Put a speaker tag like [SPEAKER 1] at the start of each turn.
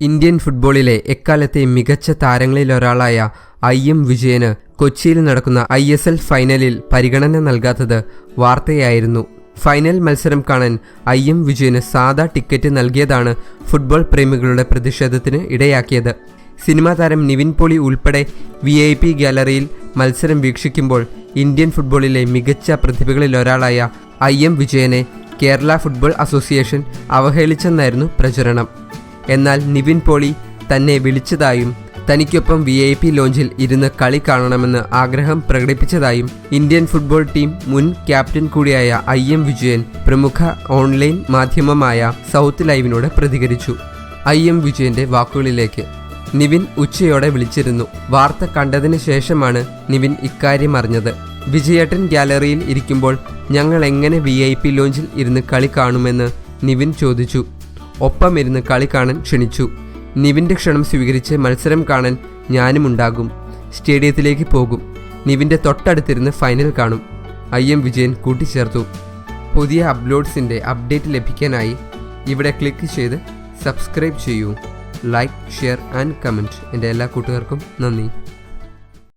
[SPEAKER 1] Indian ഫുട്ബോളിലെ എക്കാലത്തെ മികച്ച താരങ്ങളിലൊരാളായ I M വിജയന് കൊച്ചിയിൽ നടക്കുന്ന ഐ എസ് എൽ ഫൈനലിൽ പരിഗണന നൽകാത്തത് വാർത്തയായിരുന്നു. ഫൈനൽ മത്സരം കാണാൻ ഐ എം വിജയന് സാധാ ടിക്കറ്റ് നൽകിയതാണ് ഫുട്ബോൾ പ്രേമികളുടെ പ്രതിഷേധത്തിന് ഇടയാക്കിയത്. സിനിമാ താരം നിവിൻ പോളി ഉൾപ്പെടെ വി ഐ പി ഗാലറിയിൽ മത്സരം വീക്ഷിക്കുമ്പോൾ ഇന്ത്യൻ ഫുട്ബോളിലെ മികച്ച പ്രതിഭകളിലൊരാളായ ഐ എം വിജയനെ കേരള ഫുട്ബോൾ അസോസിയേഷൻ അവഹേളിച്ചെന്നായിരുന്നു പ്രചരണം. എന്നാൽ നിവിൻ പോളി തന്നെ വിളിച്ചതായും തനിക്കൊപ്പം വി ഐ പി ലോഞ്ചിൽ ഇരുന്ന് കളി കാണണമെന്ന് ആഗ്രഹം പ്രകടിപ്പിച്ചതായും ഇന്ത്യൻ ഫുട്ബോൾ ടീം മുൻ ക്യാപ്റ്റൻ കൂടിയായ ഐ എം വിജയൻ പ്രമുഖ ഓൺലൈൻ മാധ്യമമായ സൗത്ത് ലൈവിനോട് പ്രതികരിച്ചു. ഐ എം വിജയന്റെ വാക്കുകളിലേക്ക് നിവിൻ ഉച്ചയോടെ വിളിച്ചിരുന്നു. വാർത്ത കണ്ടതിന് ശേഷമാണ് നിവിൻ ഇക്കാര്യം അറിഞ്ഞത്. വിജയേട്ടൻ ഗ്യാലറിയിൽ ഇരിക്കുമ്പോൾ ഞങ്ങൾ എങ്ങനെ വി ഐ പി ലോഞ്ചിൽ ഇരുന്ന് കളി കാണുമെന്ന് നിവിൻ ചോദിച്ചു. ഒപ്പം ഇരുന്ന് കളി കാണാൻ ക്ഷണിച്ചു. നിവിന്റെ ക്ഷണം സ്വീകരിച്ച് മത്സരം കാണാൻ ഞാനും ഉണ്ടാകും. സ്റ്റേഡിയത്തിലേക്ക് പോകും. നിവിന്റെ തൊട്ടടുത്തിരുന്ന് ഫൈനൽ കാണും. ഐ എം വിജയൻ കൂട്ടിച്ചേർത്തു. പുതിയ അപ്ലോഡ്സിന്റെ അപ്ഡേറ്റ് ലഭിക്കാനായി ഇവിടെ ക്ലിക്ക് ചെയ്ത് സബ്സ്ക്രൈബ് ചെയ്യൂ. ലൈക്ക് ഷെയർ ആൻഡ് കമന്റ് എന്റെ എല്ലാ കൂട്ടുകാർക്കും നന്ദി.